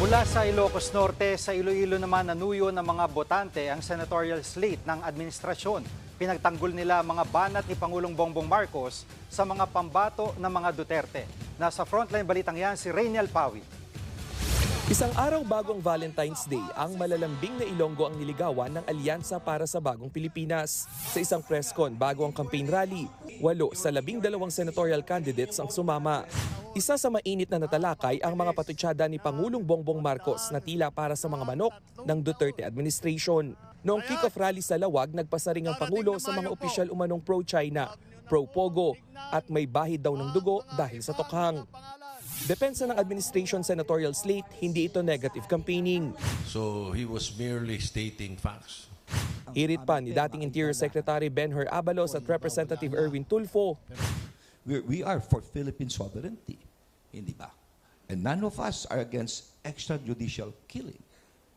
Mula sa Ilocos Norte, sa Iloilo naman nanuyo ng mga botante ang senatorial slate ng administrasyon. Pinagtanggol nila mga banat ni Pangulong Bongbong Marcos sa mga pambato ng mga Duterte. Nasa frontline balitang yan si Rainiel Pawi. Isang araw bago ang Valentine's Day, ang malalambing na Ilonggo ang niligawan ng Alyansa para sa Bagong Pilipinas. Sa isang press con bago ang campaign rally, walo sa labing dalawang senatorial candidates ang sumama. Isa sa mainit na natalakay ang mga patutsada ni Pangulong Bongbong Marcos na tila para sa mga manok ng Duterte administration. Noong kick-off rally sa Lawag, nagpasaring ang Pangulo sa mga opisyal umanong pro-China, pro-Pogo at may bahid daw ng dugo dahil sa tokhang. Depensa ng administration senatorial slate, hindi ito negative campaigning. So he was merely stating facts. Irit pa ni dating Interior Secretary Benhur Abalos at Representative Erwin Tulfo, we, we are for Philippine sovereignty, hindi ba? And none of us are against extrajudicial killing.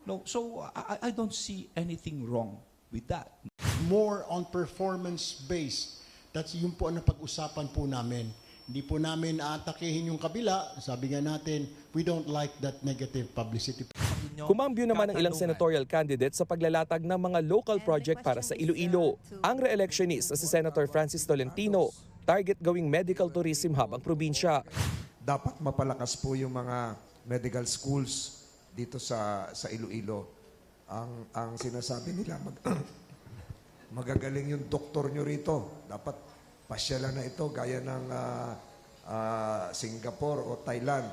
No, so I, I- don't see anything wrong with that. more on performance based. That's yung po ang napag-usapan po namin. Hindi po namin aatakihin yung kabila. Sabi nga natin, we don't like that negative publicity. kumambyo naman ang ilang senatorial candidates sa paglalatag ng mga local project para sa Iloilo. Ang re-electionist na si Senator Francis Tolentino, target gawing medical tourism hub ang probinsya. dapat mapalakas po yung mga medical schools dito sa sa Iloilo. Ang ang sinasabi nila mag, magagaling yung doktor nyo rito. Dapat pasyalan na ito gaya ng ah, ah, Singapore o Thailand.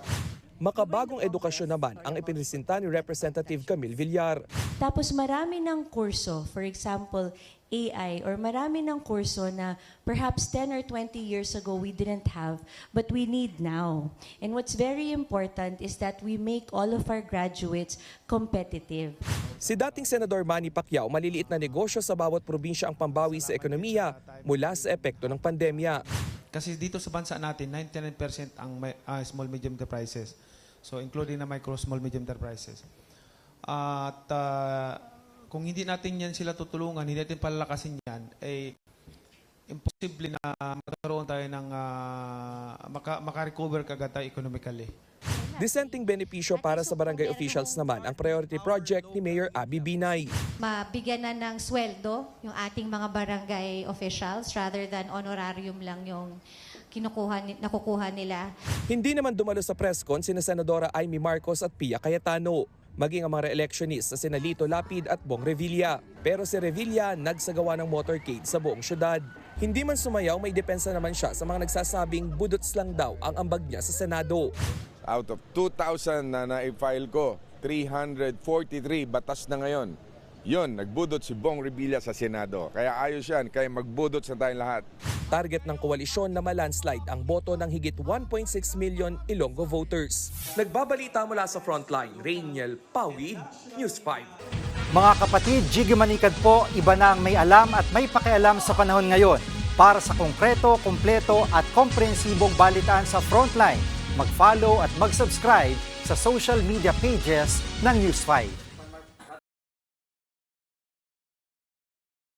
Makabagong edukasyon naman ang ipinresenta ni Representative Camille Villar. Tapos marami ng kurso, for example, AI, or marami ng kurso na perhaps 10 or 20 years ago we didn't have, but we need now. And what's very important is that we make all of our graduates competitive. Si dating Senador Manny Pacquiao, maliliit na negosyo sa bawat probinsya ang pambawi sa ekonomiya mula sa epekto ng pandemya. Kasi dito sa bansa natin, 99% ang ah, small medium enterprises. So including na micro small medium enterprises. At ah, kung hindi natin yan sila tutulungan, hindi natin palalakasin yan, eh imposible na magkaroon tayo ng ah, maka, makarecover kagad tayo economically. Dissenting benepisyo para sa barangay officials naman ang priority project ni Mayor Abby Binay. mabigyan na ng sweldo yung ating mga barangay officials rather than honorarium lang yung kinukuha, nakukuha nila. Hindi naman dumalo sa press con sina Senadora Amy Marcos at Pia Cayetano, maging ang mga re-electionist na sina Lito Lapid at Bong Revilla. Pero si Revilla nagsagawa ng motorcade sa buong syudad. Hindi man sumayaw, may depensa naman siya sa mga nagsasabing budots lang daw ang ambag niya sa Senado. Out of 2,000 na na-file ko, 343 batas na ngayon. Yon, nagbudot si Bong Revilla sa Senado. Kaya ayos yan, kaya magbudot sa tayong lahat. Target ng koalisyon na malandslide ang boto ng higit 1.6 million Ilonggo voters. Nagbabalita mula sa frontline, Rainiel Pawid, News 5. Mga kapatid, Jiggy Manikad po, iba na ang may alam at may pakialam sa panahon ngayon. Para sa konkreto, kumpleto at komprehensibong balitaan sa Frontline, mag-follow at mag-subscribe sa social media pages ng News 5.